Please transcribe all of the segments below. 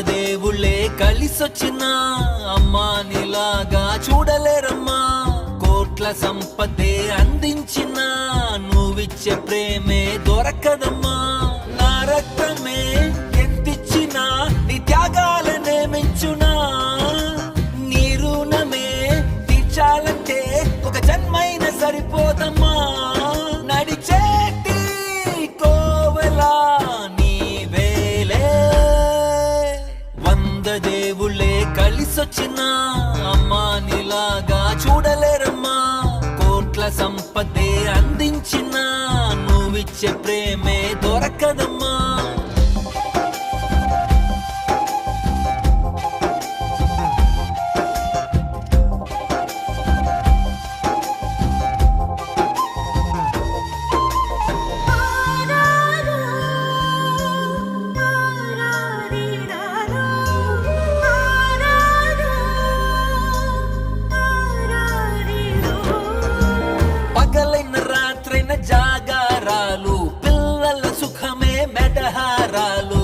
దేవుళ్ళే కలిసొచ్చిన అమ్మా నిలాగా చూడలేరమ్మా. కోట్ల సంపదే అందించిన కలిసొచ్చిన అమ్మా నీలాగా చూడలేరమ్మా. కోట్ల సంపదే అందించినా నువ్విచ్చే ప్రేమే దొరకదమ్మా. జాగారాలు పిల్లల సుఖమే మెడహారాలు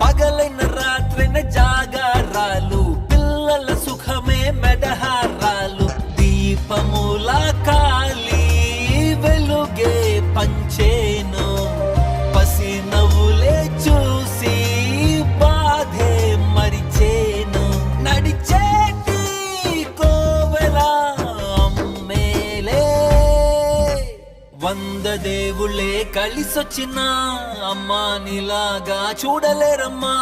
పగలైన రాత్రైన జాగారాలు పిల్లల సుఖమే మెదహారాలు దీపముల కాలి వెలుగే పంచే వంద దేవుళ్ళే కలిసొచ్చిన అమ్మా నీలాగా చూడలేరమ్మా.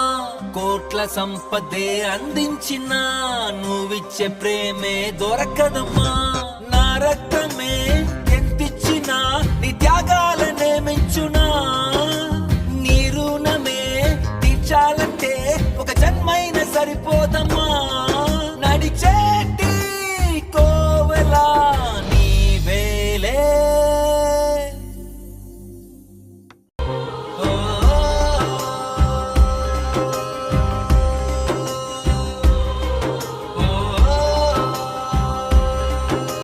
కోట్ల సంపదే అందించిన నువ్విచ్చే ప్రేమే దొరకదమ్మా. నా రక్తమే ఎంతిచ్చినా నీ త్యాగాలనే మెంచునా నీ రుణమే తీర్చాలంటే ఒక జన్మైన సరిపోదమ్మా.